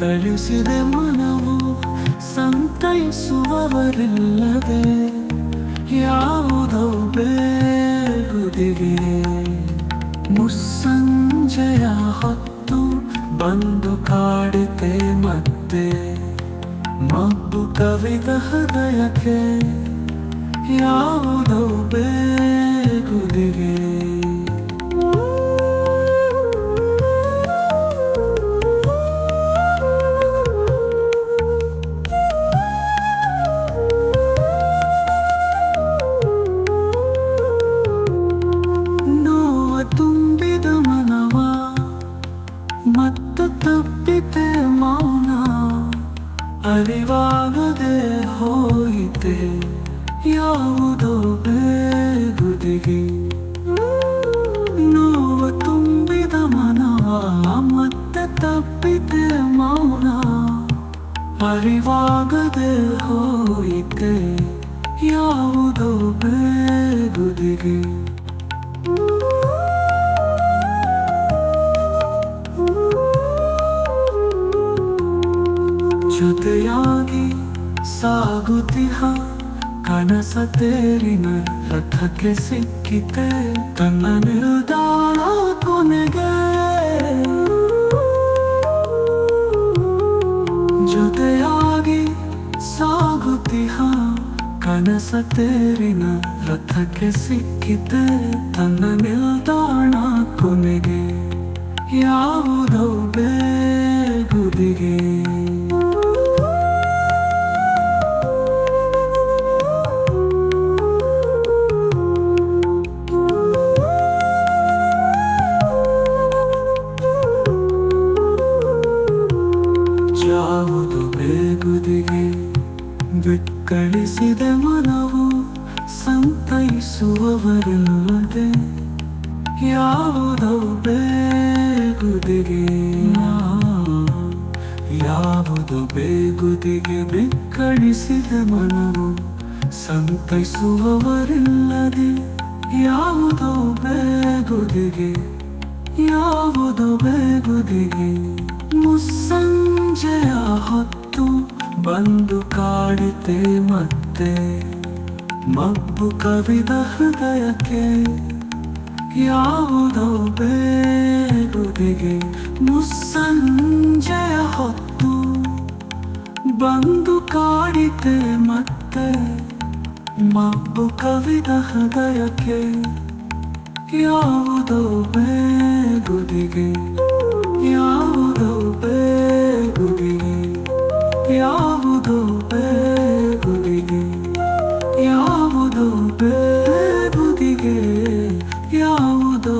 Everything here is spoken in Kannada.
ಬಿಕ್ಕಳಿಸಿದೆ ಮನವು ಸಂತೈಸುವವರಿಲ್ಲದೆ ಯಾವುದೋ ಬೇಗುದಿಗೆ. ಮುಸ್ಸಂಜೆಯ ಹೊತ್ತು ಬಂದು ಕಾಡಿತೆ ಮತ್ತೆ ಮಬ್ಬು ಕವಿದ ಹೃದಯಕ್ಕೆ. ಯಾವುದೋ ಅರಿವಾಗದೆ ಹೋಯಿತೆ? ಯಾವುದೋ ಬೇಗುದಿಗೆ? ನೋವು ತುಂಬಿದ ಮನವ ಮತ್ತೆ ತಪ್ಪಿದೆ ಮೌನ. ಅರಿವಾಗದೆ ಹೋಯಿತೆ? ಯಾವುದೋ ಬೇಗುದಿಗೆ? ಜೊತೆಯಾಗಿ ಸಾಗುತ್ತಿಹ ಕನಸ ತೇರಿನ ರಥಕ್ಕೆ ಸಿಕ್ಕಿತೆ ತನ್ನ ನಿಲ್ದಾಣ ಕೊನೆಗೆ. ಜೊತೆಯಾಗಿ ಸಾಗುತ್ತಿಹ ಕನಸ ತೇರಿನ ರಥಕ್ಕೆ ಸಿಕ್ಕಿತೆ ತನ್ನ ನಿಲ್ದಾಣ ಕೊನೆಗೆ. ಯಾವುದೋ ಬೇಗುದಿಗೆ. ಬೇಗುದಿಗೆ ಬಿಕ್ಕಳಿಸಿದ ಮನವು ಸಂತೈಸುವವರಿಲ್ಲದೆ ಯಾವುದೋ ಬೇಗುದಿಗೆ. ಯಾವುದು ಬೇಗುದಿಗೆ ಬಿಕ್ಕಳಿಸಿದ ಮನವು ಸಂತೈಸುವವರಿಲ್ಲದೆ ಯಾವುದೋ ಬೇಗುದಿಗೆ. ಯಾವುದೋ ಬೇಗುದಿಗೆ ಮುಸ್ಸಂಜೆಯ ಹೊತ್ತು ಬಂದು ಕಾಡಿತೆ ಮತ್ತೆ ಮಬ್ಬು ಕವಿದ ಹೃದಯಕ್ಕೆ ಯಾವುದೋ ಬೇಗುದಿಗೆ ಮುಸ್ಸಂಜೆಯ ಹೊತ್ತು ಬಂದು ಕಾಡಿತೆ ಮತ್ತೆ ಮಬ್ಬು ಕವಿದ ಹೃದಯಕ್ಕೆ ಯಾವುದೋ ಬೇಗುದಿಗೆ ಯಾವುದೋ ಯಾವುದೋ ಬೇಗುದಿಗೆ ಯಾವುದೋ